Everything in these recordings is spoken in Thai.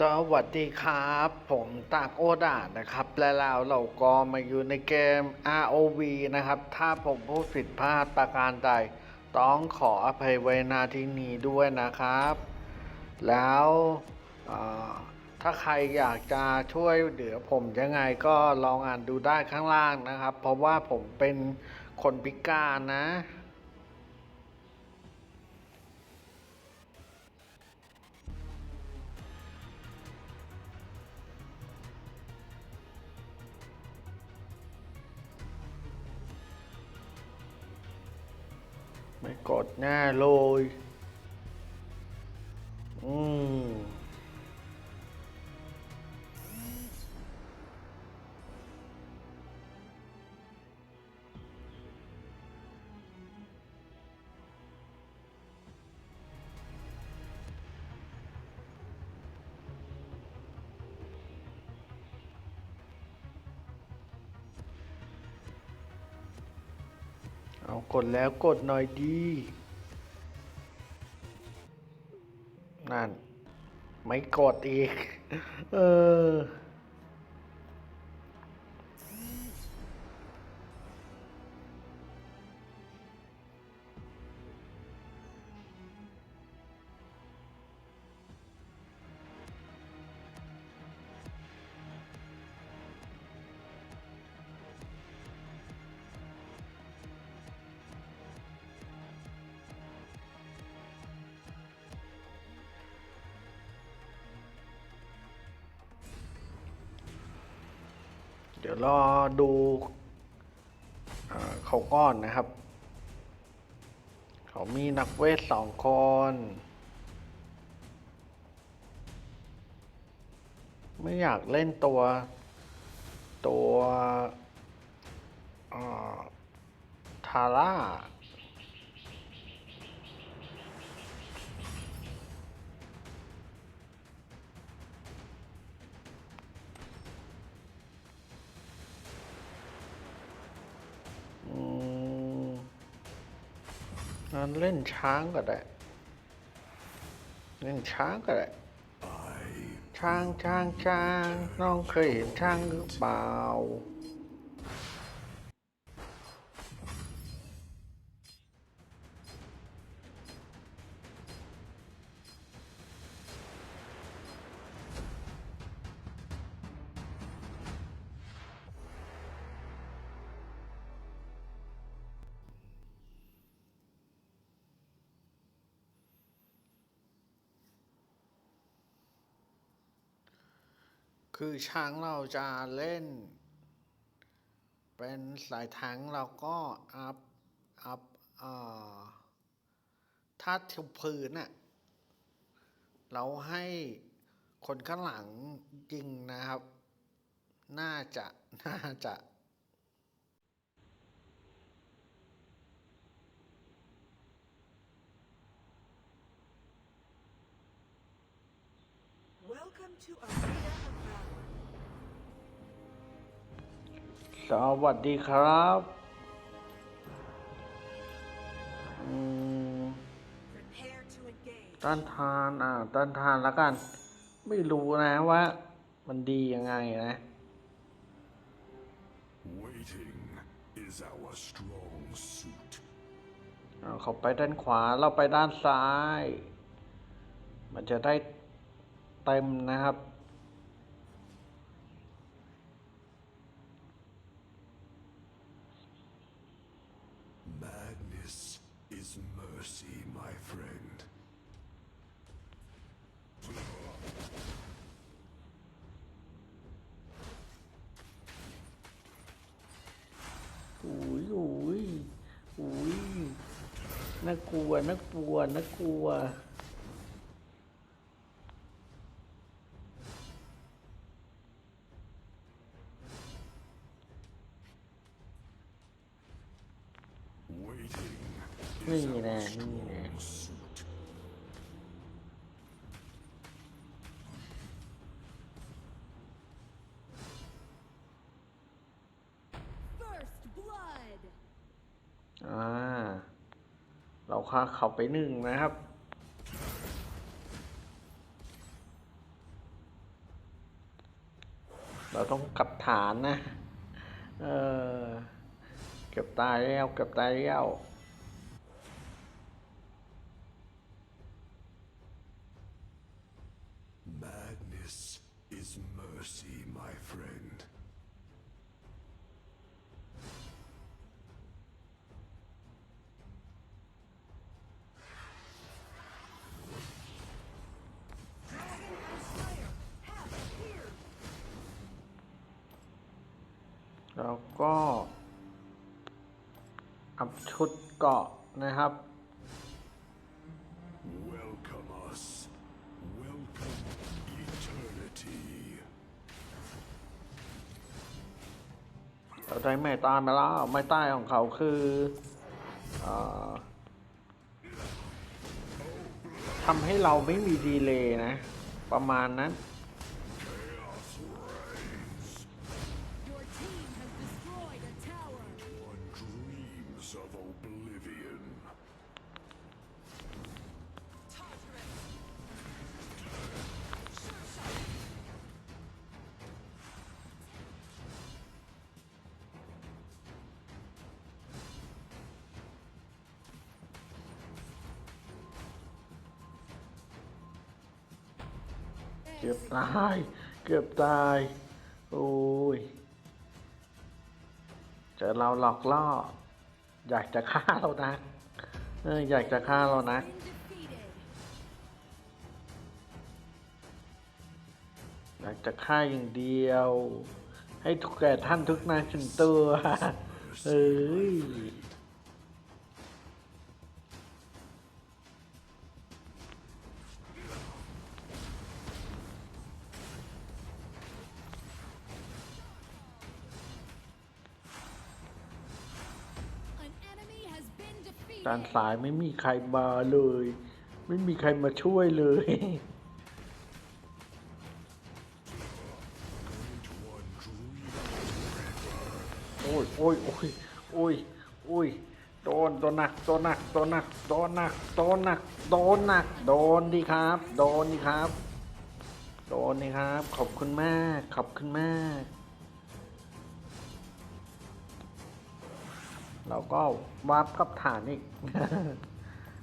สวัสดีครับ ผมตากโอดานะครับ และแล้วเราก็มาอยู่ในเกม ROV นะครับ ถ้าผมพูดผิดพลาดประการใด ต้องขออภัยไว้นาที่นี้ด้วยนะครับ แล้วถ้าใครอยากจะช่วยเหลือผมยังไงก็ลองอ่านดูได้ข้างล่างนะครับ เพราะว่าผมเป็นคนพิการนะ กดหน่เลยอืม เอากดแล้วกดหน่อยดี นั่น ไม่กดอีก เออ ดี๋ยวรอดูเขาก้อนนะครับ เขามีนักเวทสองคนไม่อยากเล่นตัวตัวทาร่า งั้นเล่นช้างก็ได้ เล่นช้างก็ได้ ช้างช้างช้างน้องเคยเห็นช้างหรือเปล่า ช้างเราจะเล่น เป็นสายถังเราก็อัพอัพอ่าถ้าทิวพื้นน่ะเราให้คนข้างหลังยิงนะครับ น่าจะ น่าจะ สวัสดีครับอืม Prepare to engage. ต้านทานอ่าต้านทานแล้วกัน ไม่รู้นะว่า มันดียังไงนะ Waiting is our strong suit. เอาเขาไปด้านขวาเราไปด้านซ้าย มันจะได้เต็มนะครับ Madness is mercy, my friend. อุ้ยอุ้ยอุ้ยน่ากลัวน่ากลัวน่ากลัว Waiting นี่ is แน่ our นี่แน่ strong suit. First blood. อ่า เราฆ่าเขาไปหนึ่งนะครับ เราต้องกลับฐานนะ เออ เก็บตายแล้ว เก็บตายแล้ว อัพชุดเกาะนะครับ Welcome us. Welcome eternity. เราได้ไม่ตายมาแล้ว ไม่ใต้ของเขาคืออทำให้เราไม่มีดีเลย์นะ ประมาณนั้น เกือบตาย เกือบตาย โอ้ย เจอเราหลอกล่อ อยากจะฆ่าเรานะเอออยากจะฆ่าเรานะอยากจะฆ่าอย่างเดียว ให้ทุกแก่ท่านทุกนายถึงตัวเอ้ย ด้าน defeated. ซ้ายไม่มีใครมาเลย ไม่มีใครมาช่วยเลยโอ้ยโอ้ยโอ้ยโอ้ยโอ้ยโดนโดนหนักโดนหนักโดนหนักโดนหนักโดนหนักโดนหนักโดนดีครับ โดนดีครับ โดนดีครับ ขอบคุณมาก ขอบคุณมาก เราก็วาร์ปกับฐานอีก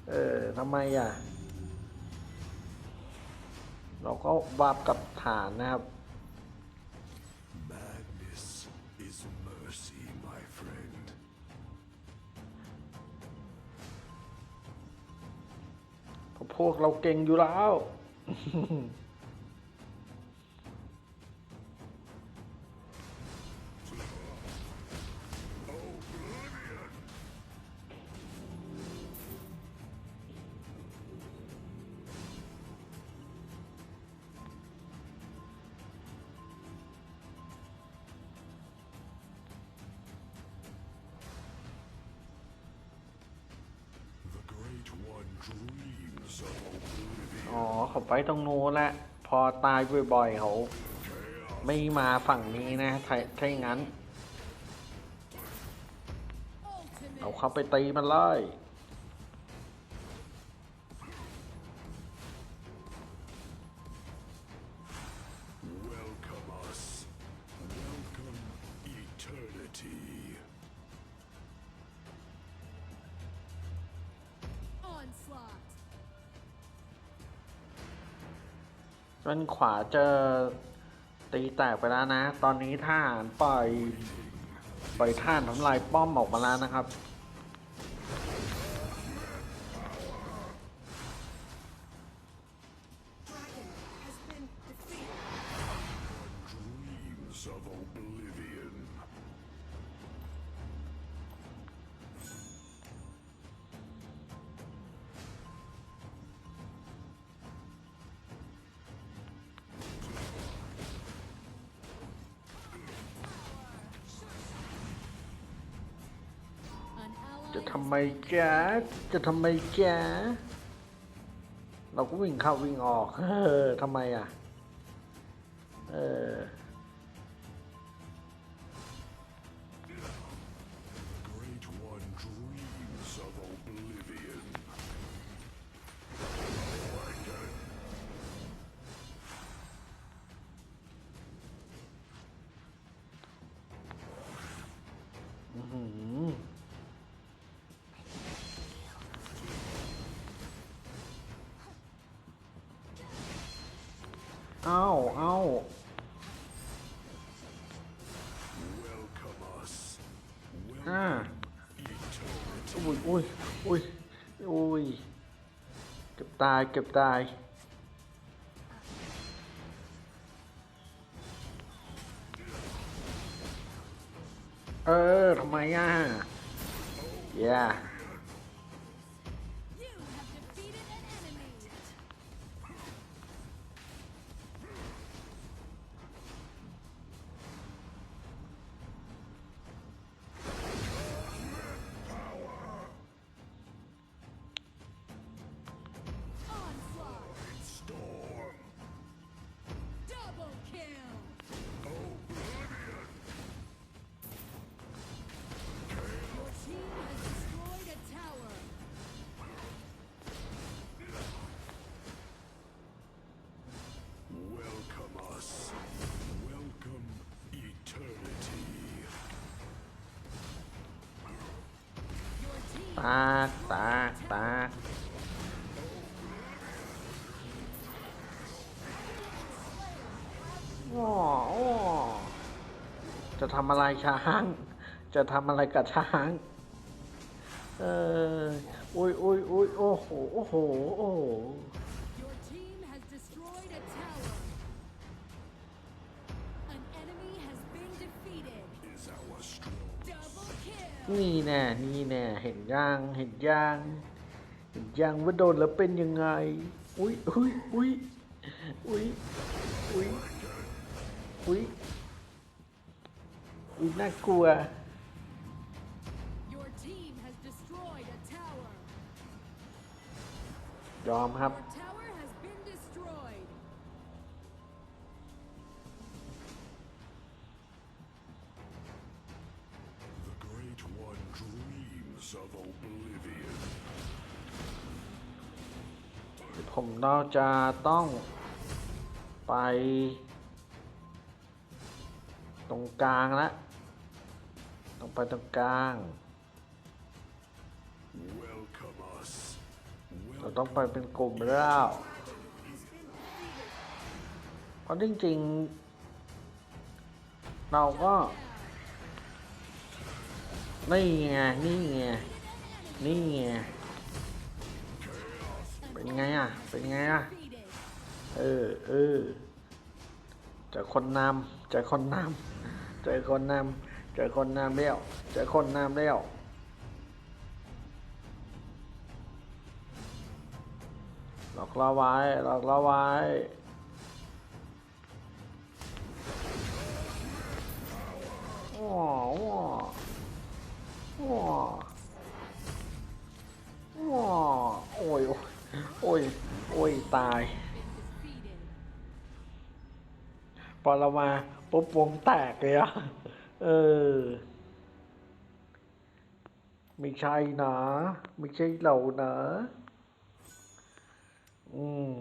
เออทำไมอะ เราก็วาร์ปกับฐานนะครับ Madness is mercy, my friend. เพราะพวกเราเก่งอยู่แล้ว อ๋อเขาไปตรงนู้นแหละ พอตายบ่อยๆเขาไม่มาฝั่งนี้นะถ้าถ้าอย่างนั้น เอาเข้าไปตีมันเลย Onslaught. ด้านขวาเจอตีแตกไปแล้วนะ ตอนนี้ท่านปล่อย ปล่อยท่านทำลายป้อมออกมาแล้วนะครับ จะทำไมแกจะทำไมจ๊ะเราก็วิ่งเข้าวิ่งออก เออทำไมอะ เออ ตายเก็บตาย เออทำไมอะ yeah ตากตากตากว้อว้จะทำอะไรช้าง จะทำอะไรกับช้าง เอออุ้ยอุ้ยอุ้ยโอ้โห โอ้โห โอ้โห นี่แน่นี่แน่เห็นย่างเห็นย่างเห็นย่างว่าโดนแล้วเป็นยังไง อุ้ยอุ้ยอุ้ยอุ้ยอุ้ยอุ้ยอุ้ยน่ากลัว Your team has destroyed a tower. ยอมครับ ผมเราจะต้องไป ตรงกลางละต้องไปตรงกลาง เราต้องไปเป็นกลุ่มแล้วเพราะจริงๆ เราก็ นี่ไง นี่ไง นี่ไง เป็นไงอะ เป็นไงอะ เออเออเจอคนนำเจอคนนำเจอคนนำเจอคนนำเลี้ยวเจอคนนำเลี้ยวหลอกเราไว้หลอกเราไว้ว้าวว้าวว้าวว้าวโอ้ย โอ้ย โอ้ย ตาย พอเรามาปุ๊บวงแตกเลยอะเออ ไม่ใช่นะ ไม่ใช่เรานะ อืม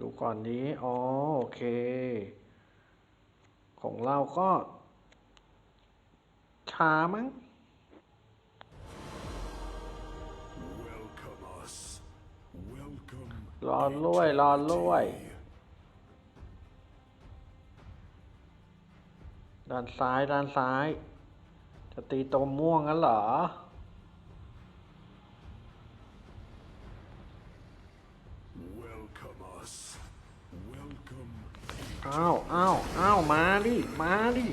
ดูก่อนนี้ อ๋อ โอเค ของเราก็ช้ามั้ง Welcome us. Welcome. รอรวย รอรวยด้านซ้ายด้านซ้าย จะตีตัวม่วงงั้นเหรอ อ้าวอ้าวอ้าวมาดิ มาดิ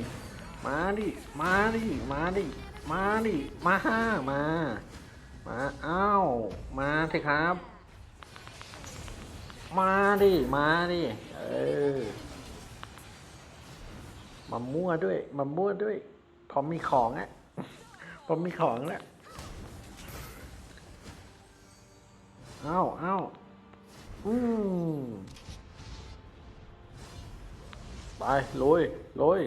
มาดิ มาดิ มาดิ มาดิ มาห้ามา มาอ้าวมาสิครับ มาดิ มาดิ เออ มามั่วด้วย มามั่วด้วย พอมีของอะพอมีของแล้วอ้าวอ้าวอืม ไปลุยลุย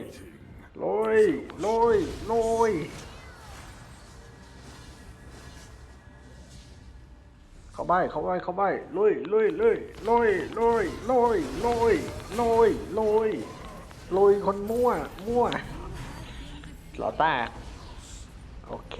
ลุยลุยลุยเข้าไปเข้าไปเข้าไปลุยลุยลุยลุยลุยลุยลุยลุยลุยลุยคนมั่วมั่วหล่อแตกโอเค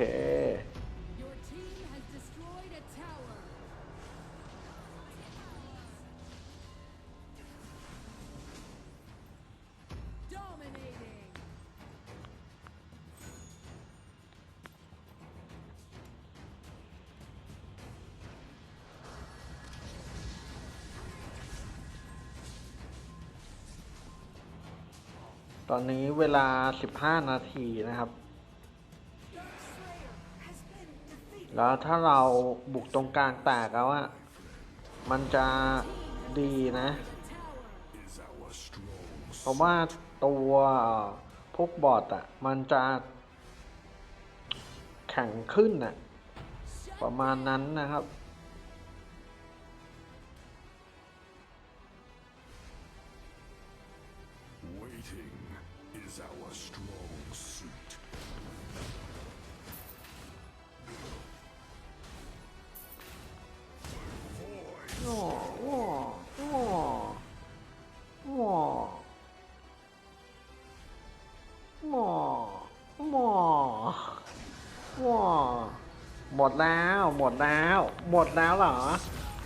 ตอนนี้เวลา 15 นาทีนะครับ แล้วถ้าเราบุกตรงกลางแตกแล้วอะมันจะดีนะ เพราะว่าตัวพวกบอทอะมันจะแข็งขึ้นอะประมาณนั้นนะครับ waiting is our strong suit. โอ้โอ้โอ้โอ้โอ้โอ้โอ้หมดแล้ว หมดแล้ว หมดแล้วเหรอ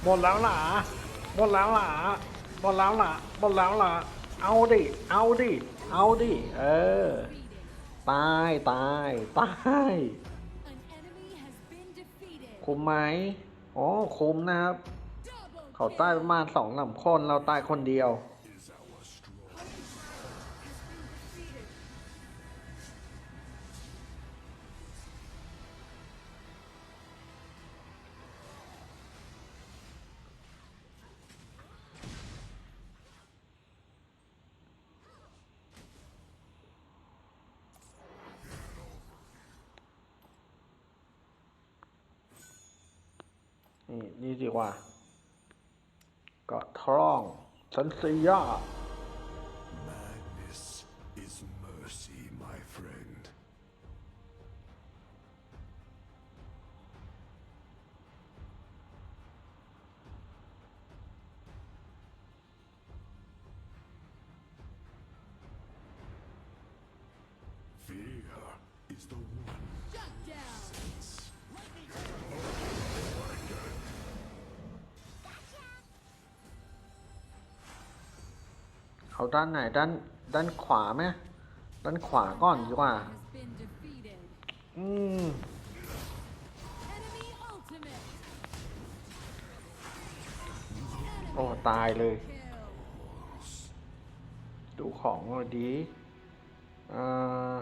หมดแล้วเหรอ หมดแล้วเหรอ หมดแล้วเหรอ หมดแล้วเหรอ เอาดิ เอาดิ เอาดิ เออ ตาย ตาย ตาย คุมไหมอ๋อ คุมนะครับ เขาตายประมาณสองสามคน เราตายคนเดียว นี่นี่ดีกว่า ก็ทรองสันสยา เอาด้านไหนด้านด้านขวาไหมด้านขวาก่อนดีกว่า อืมโอ้ตายเลย ดูของดีอ่า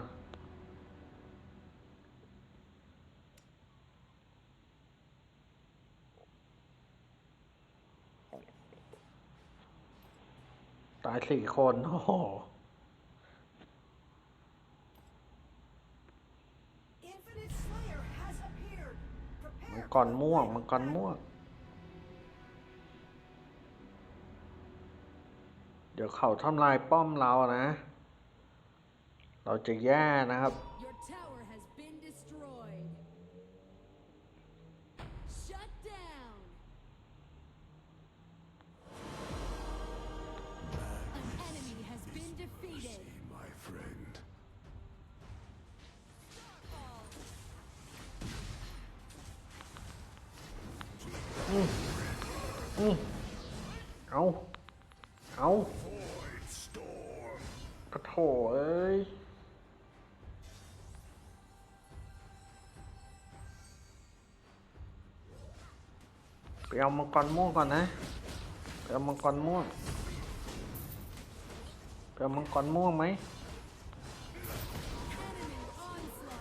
ตายสี่คน โอ้โห Infinite Slayer has appeared. มัง Prepare กรม่วงมังกรม่วง เดี๋ยวเขาทำลายป้อมเรานะ เราจะแย่นะครับ เอามังกรม่วงก่อนนะไปเอามังกรม่วงไปเอามังกรม่วงไหม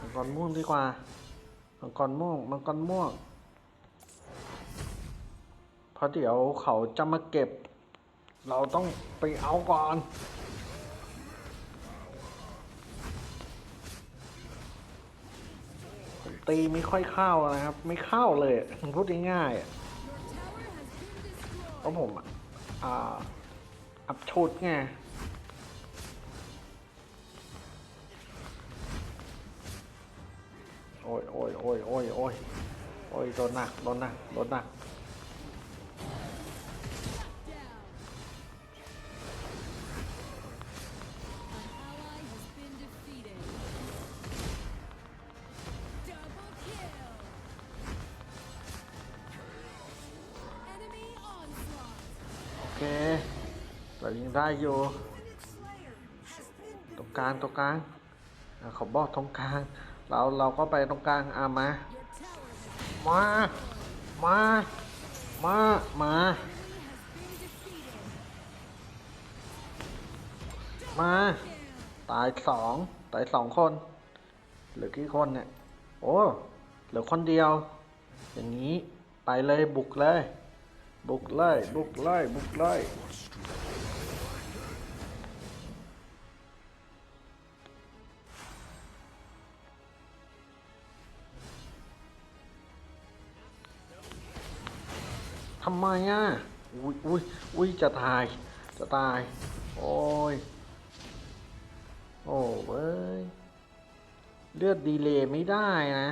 มังกรม่วงดีกว่า มังกรม่วง มังกรม่วง เพราะเดี๋ยวเขาจะมาเก็บ เราต้องไปเอาก่อนตีไม่ค่อยเข้านะครับ ไม่เข้าเลยพูดง่ายๆ เพราะผมอ่าอัพชุดไงโอ้ยโอ้ยโอ้ยโอ้ยโอ้ยโดนหนักโดนหนักโดนหนัก ยังได้อยู่ตรงกลางตรงกลางเขาบอกตรงกลาง เราเราก็ไปตรงกลางอะมา มา มา มา มา มา ตายสองตายสองคนเหลือกี่คนเนี่ย โอ้เหลือคนเดียว อย่างนี้ไปเลยบุกเลย บุกเลย บุกเลย บุกเลย ทำไมอะ อุ้ยอุ้ยอุ้ยจะตาย จะตาย โอ้ย โอ้เว้ย เลือดดีเลย์ไม่ได้นะ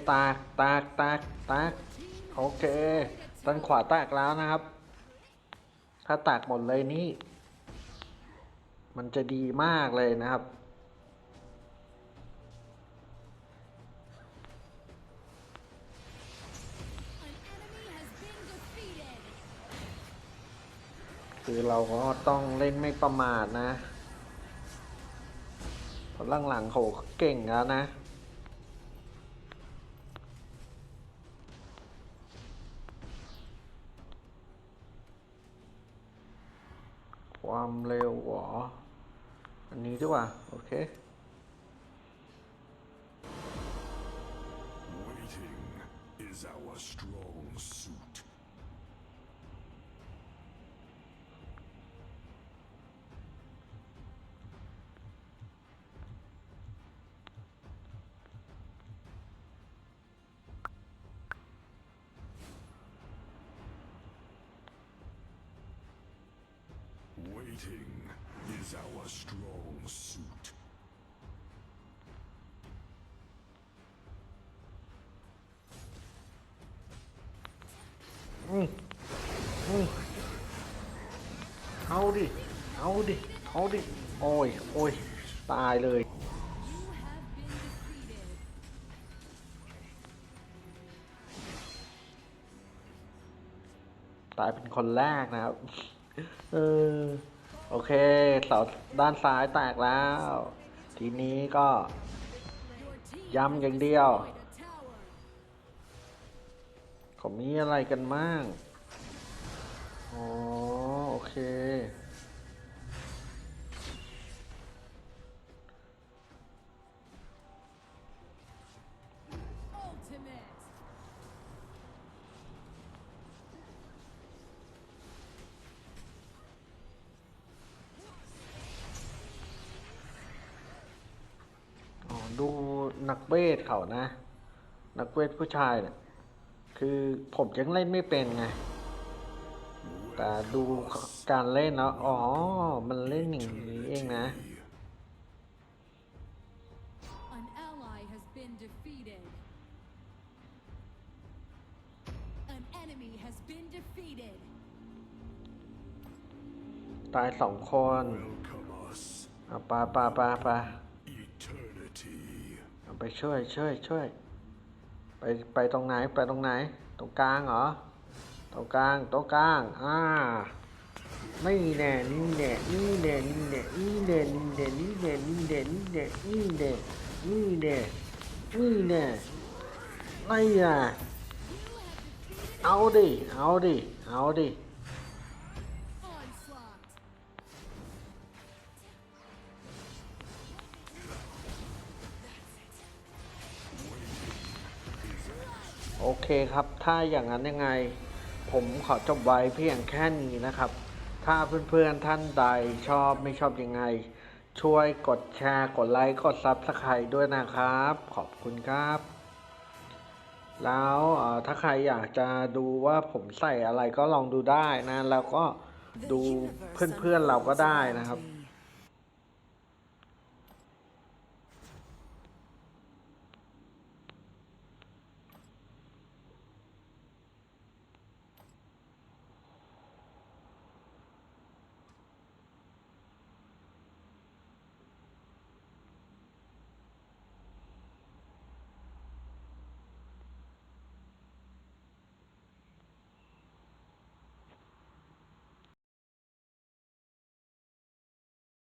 โอเคแตกแตกตกแตกโอเคด้านขวาแตกแล้วนะครับ ถ้าแตกหมดเลยนี่ มันจะดีมากเลยนะครับคือเราก็ต้องเล่นไม่ประมาทนะเพราะหลังๆเขาเก่งแล้วนะ อันนี้ดีกว่า โอเค Waiting is our strong suit. Waiting Is our strong suit. เอาดิ เอาดิ เอาดิ โอ้ย โอ้ย ตายเลย ตายเป็นคนแรกนะครับ เออ โอเคเสาด้านซ้ายแตกแล้ว ทีนี้ก็ย้ำอย่างเดียวเขามีอะไรกันมั่งอ๋อ โอเค เวทเขานะ นักเวทผู้ชายเนี่ยคือผมยังเล่นไม่เป็นไงแต่ดูการเล่นแล้วอ๋อ มันเล่นอย่างนี้เองนะ An ally has been defeated. An enemy has been defeated. ตายสองคน Welcome us, เอาไปไปไปไป eternity. ไปช่วยช่วยช่วยไปไปตรงไหนไปตรงไหน ตรงกลางเหรอตรงกลางตรงกลางอ่าไม่แน่นี่แน่นี่แน่นี่แน่นี่แน่นี่แน่นี่แน่นี่แน่นี่แน่นี่แน่นี่แน่นี่แน่ไม่อะเอาดิเอาดิเอาดิ คครับ ถ้าอย่างนั้นยังไง ผมขอจบไว้เพียงแค่นี้นะครับ ถ้าเพื่อนๆท่านใดชอบไม่ชอบยังไง ช่วยกดแชร์ กดไลค์ กดซับสไครต์ด้วยนะครับ ขอบคุณครับ แล้วถ้าใครอยากจะดูว่าผมใส่อะไรก็ลองดูได้นะ แล้วก็ดูเพื่อนๆเราก็ได้นะครับ